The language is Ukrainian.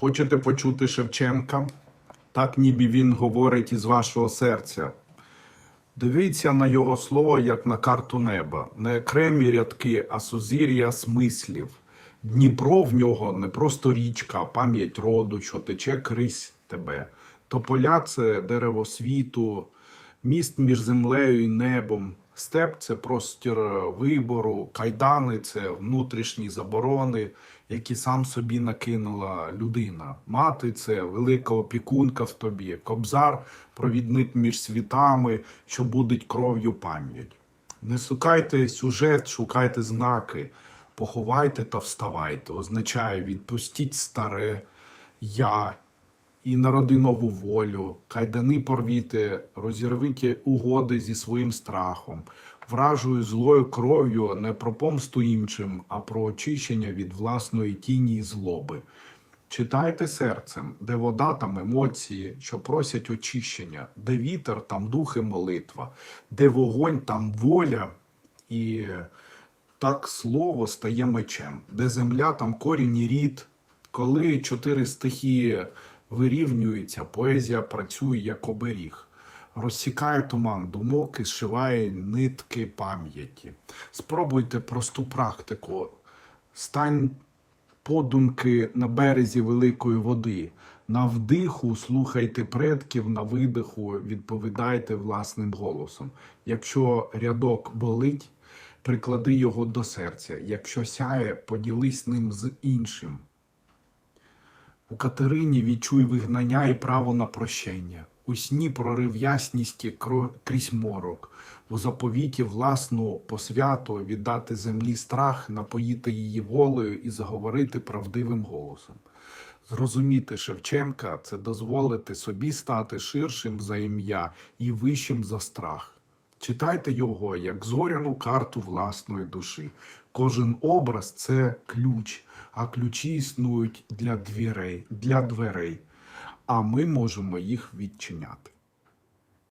Хочете почути Шевченка? Так ніби він говорить із вашого серця. Дивіться на його слово, як на карту неба, не окремі рядки, а сузір'я смислів. Дніпро в нього не просто річка, а пам'ять роду, що тече крізь тебе. Тополя це дерево світу, міст між землею і небом. Степ це простір вибору, кайдани це внутрішні заборони, які сам собі накинула людина. Мати це велика опікунка в тобі, кобзар провідник між світами, що будить кров'ю пам'ять. Не шукайте сюжет, шукайте знаки, поховайте та вставайте. Означає відпустіть старе я і народи нову волю, кайдани порвіте, розірвіте угоди зі своїм страхом, вражою злою кров'ю не про помсту іншим, а про очищення від власної тіні і злоби. Читайте серцем, де вода, там емоції, що просять очищення, де вітер, там дух і молитва, де вогонь, там воля і так слово стає мечем, де земля, там корінь і рід. Коли чотири стихії вирівнюються, поезія працює як оберіг. Розсікає туман думок і зшиває нитки пам'яті. Спробуйте просту практику. Стань подумки на березі великої води. На вдиху слухайте предків, на видиху відповідайте власним голосом. Якщо рядок болить, приклади його до серця. Якщо сяє, поділись ним з іншим. У Катерині відчуй вигнання і право на прощення. У сні прорив ясність крізь морок. У заповіті власну посвяту віддати землі страх, напоїти її волею і заговорити правдивим голосом. Зрозуміти Шевченка це дозволити собі стати ширшим за ім'я і вищим за страх. Читайте його як зоряну карту власної душі. Кожен образ це ключ, а ключі існують для дверей, для дверей, а ми можемо їх відчиняти.